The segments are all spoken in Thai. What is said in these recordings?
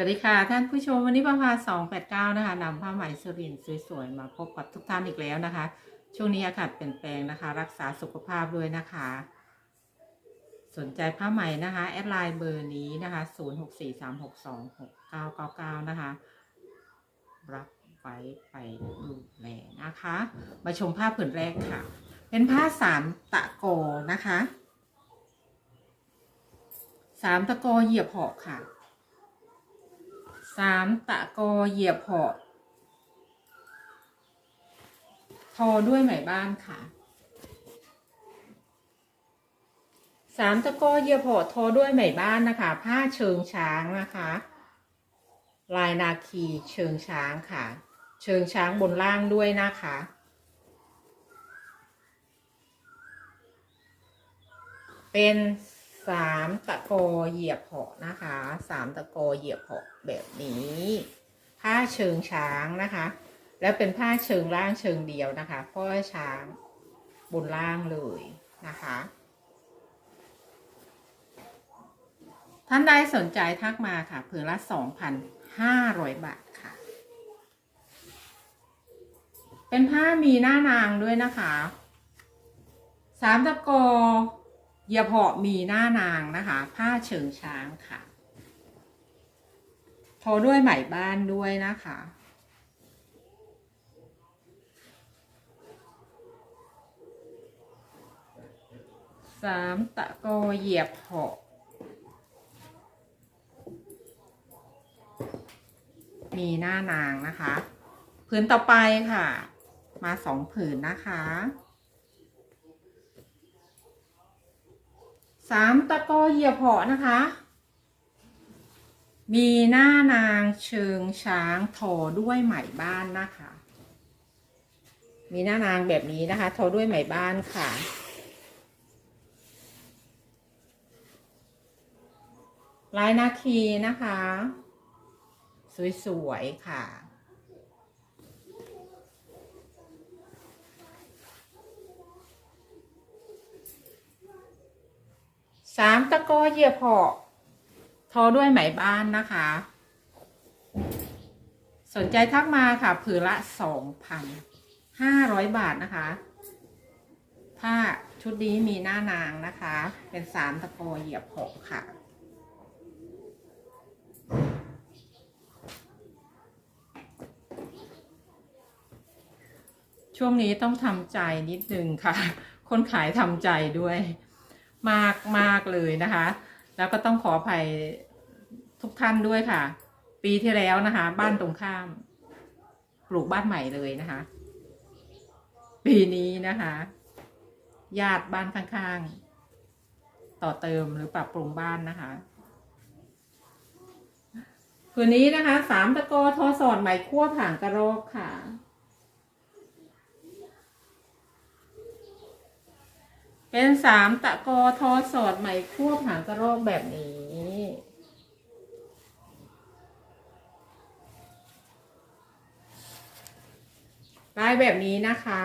วัสดีค่ะ ท่านผู้ชมวันนี้ประภาสองแปดเก้านะคะนำผ้าไหมสุรินสวยๆ มาพบกับทุกท่านอีกแล้วนะคะ ช่วงนี้อากาศเปลี่ยนแปลงนะคะ รักษาสุขภาพด้วยนะคะ สนใจผ้าไหมนะคะแอดไลน์เบอร์นี้นะคะ0 6 4 3 6 2 6 9 9 9นะคะ รับไว้ไปดูแลนะคะ มาชมผ้าผืนแรกค่ะ เป็นผ้าสามตะโกนะคะสามตะโกเหยียบหอกค่ะ สามตะโกเหยียบหอกทอด้วยไหมบ้านค่ะสามตะโกเหยียบหอกทอด้วยไหมบ้านนะคะ ผ้าเชิงช้างนะคะ ลายนาคีเชิงช้างค่ะ เชิงช้างบนล่างด้วยนะคะเป็น สามตะโกเหยียบเหาะนะคะสามตะโกเหยียบเหาะแบบนี้ ผ้าเชิงช้างนะคะ แล้วเป็นผ้าเชิงล่างเชิงเดียวนะคะเพราะช้างบนล่างเลยนะคะ ท่านใดสนใจทักมาค่ะผืนละ2,500บาทค่ะ เป็นผ้ามีหน้านางด้วยนะคะสามตะโก เหยียเหาะมีหน้านางนะคะ ผ้าเชิงช้างค่ะทอด้วยไหมบ้านด้วยนะคะสามตะกอเหยียบเหาะมีหน้านางนะคะ ผืนต่อไปค่ะ มาสองผืนนะคะ สามตะกอเหยียบเหาะนะคะ มีหน้านางเชิงช้างทอด้วยไหมบ้านนะคะ มีหน้านางแบบนี้นะคะ ทอด้วยไหมบ้านค่ะลายนาคีนะคะ สวยๆค่ะ สามตะกอเหยียบหาะทอด้วยไหมบ้านนะคะ สนใจทักมาค่ะ ผืนละสองพันห้าร้อยบาทนะคะ ผ้าชุดนี้มีหน้านางนะคะ เป็นสามตะกอเหยียบหาะค่ะช่วงนี้ต้องทำใจนิดนึงค่ะ คนขายทำใจด้วย มากมากเลยนะคะ แล้วก็ต้องขออภัยทุกท่านด้วยค่ะ ปีที่แล้วนะคะ บ้านตรงข้าม ปลูกบ้านใหม่เลยนะคะ ปีนี้นะคะ ญาติบ้านข้างๆ ต่อเติมหรือปรับปรุงบ้านนะคะคืนนี้นะคะสามตะกอทอสอดไหมคั่วผ่างกระโรกค่ะ เป็นสามตะกอทอสอดไหมคั่วผ่างกระรอกแบบนี้ลายแบบนี้นะคะ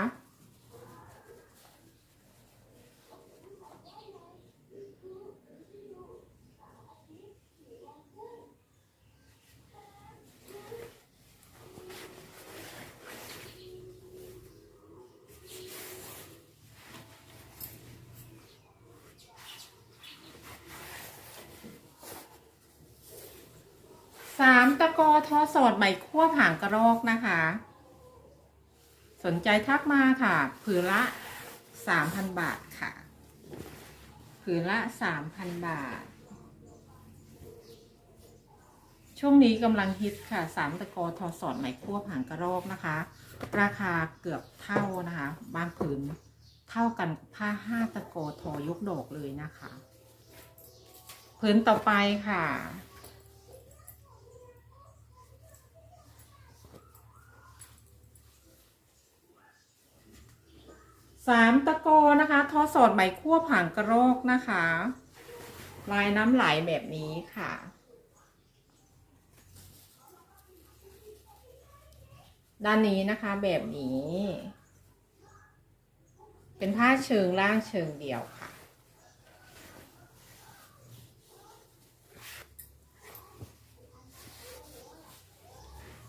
สามตะกอทอสอดไหมคั่วผางกระรอกนะคะ สนใจทักมาค่ะ ผืนละสามพันบาทค่ะ ผืนละสามพันบาท ช่วงนี้กำลังฮิตค่ะสามตะกอทอสอดไหมคั่วผางกระรอกนะคะ ราคาเกือบเท่านะคะ บางผืนเท่ากันผ้าห้าตะกอทอยกดอกเลยนะคะ ผืนต่อไปค่ะ สามตะกอนะคะ ทอสอดไหมคั่วผางกระโรกนะคะ ลายน้ำไหลแบบนี้ค่ะ ด้านนี้นะคะแบบนี้ เป็นผ้าเชิงล่างเชิงเดียวค่ะ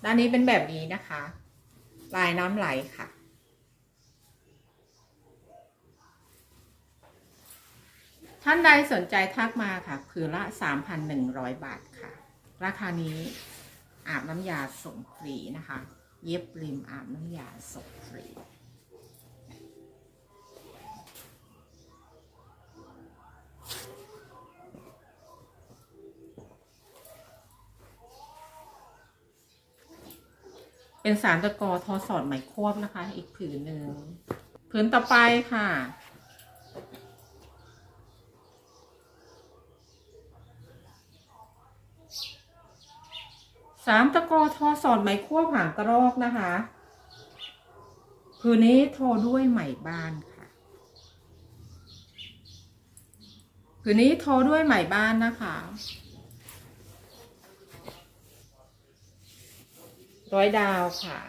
ด้านนี้เป็นแบบนี้นะคะ ลายน้ำไหลค่ะ ท่านใดสนใจทักมาค่ะผืนละ 3,100 บาทค่ะ ราคานี้อาบน้ำยาส่งฟรีนะคะ เย็บริมอาบน้ำยาส่งฟรีเป็นสารตะกอทอสอดไหมควบนะคะ อีกผืนหนึ่งผืนต่อไปค่ะ สามตะกอทอสอดไหมควบหางกระรอกนะคะผืนนี้ทอด้วยไหมบ้านค่ะผืนนี้ทอด้วยไหมบ้านนะคะร้อยดาวค่ะ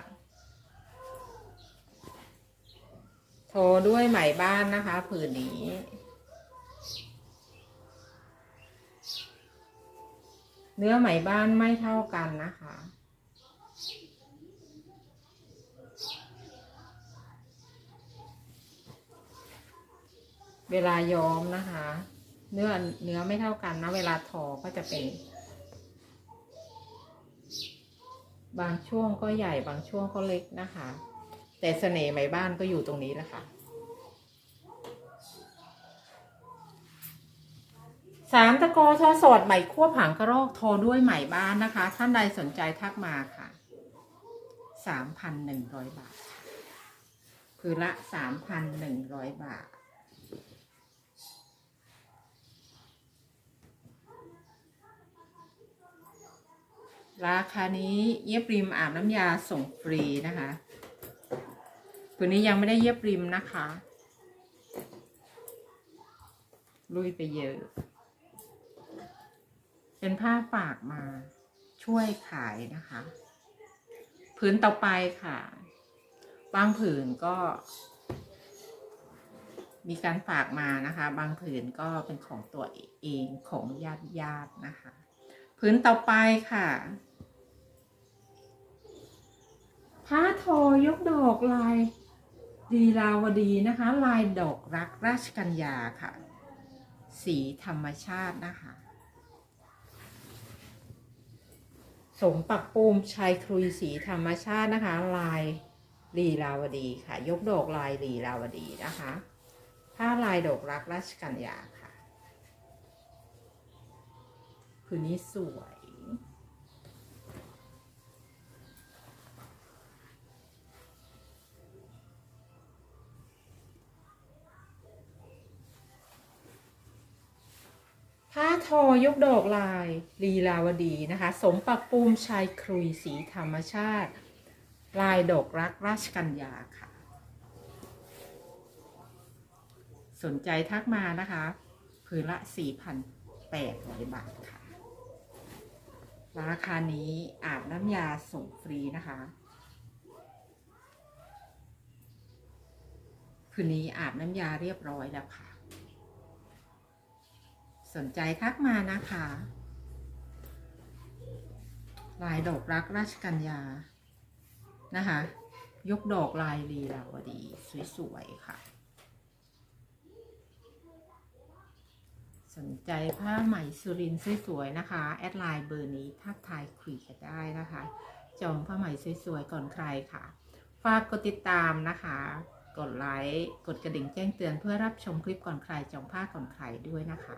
โทรด้วยไหมบ้านนะคะ ผืนนี้ เนื้อไหมบ้านไม่เท่ากันนะคะ เวลาย้อมนะคะ เนื้อเนื้อไม่เท่ากันนะ เวลาทอก็จะเป็น บางช่วงก็ใหญ่บางช่วงก็เล็กนะคะ แต่เสน่ห์ไหมบ้านก็อยู่ตรงนี้แหละค่ะ สามตะโกทอสอดไหม่ควบหางกระรอกทอด้วยไหม่บ้านนะคะ ท่านใดสนใจทักมาค่ะสามพันหนึ่งร้อยบาท คือละสามพันหนึ่งร้อยบาท ราคานี้เย็บริมอาบน้ำยาส่งฟรีนะคะผืนนี้ยังไม่ได้เย็บริมนะคะ ลุยไปเยอะ เป็นผ้าปากมาช่วยขายนะคะ ผืนต่อไปค่ะ บางผืนก็ มีการฝากมานะคะ บางผืนก็เป็นของตัวเองของญาติญาตินะคะ ผืนต่อไปค่ะผ้าทอยกดอกลายดีลาวดีนะคะ ลายดอกรักราชกัญญาค่ะ สีธรรมชาตินะคะ สมปักปูมชายครุยสีธรรมชาตินะคะ ลายลีลาวดีค่ะ ยกดอกลายลีลาวดีนะคะ ผ้าลายดอกรักราชกัญญาค่ะ คืนนี้สวย ผ้า ทอยกดอกลายลีลาวดีนะคะ สมปักปูมชายครุยสีธรรมชาติ ลายดอกรักราชกัญญาค่ะ สนใจทักมานะคะผืนละ 4,800 บาทค่ะ ราคานี้อาบน้ำยาส่งฟรีนะคะคืนนี้อาบน้ำยาเรียบร้อยแล้วค่ะ สนใจทักมานะคะลายดอกรักราชกัญญานะคะ ยกดอกลายลีลาวดี สวยๆค่ะ สนใจผ้าไหมสุรินสวยๆนะคะ แอดไลน์เบอร์นี้ทักทายคุยกันได้นะคะ จองผ้าไหมสวยๆก่อนใครค่ะ ฝากกดติดตามนะคะ กดไลค์ กดกระดิ่งแจ้งเตือนเพื่อรับชมคลิปก่อนใครจองผ้าก่อนใครด้วยนะคะ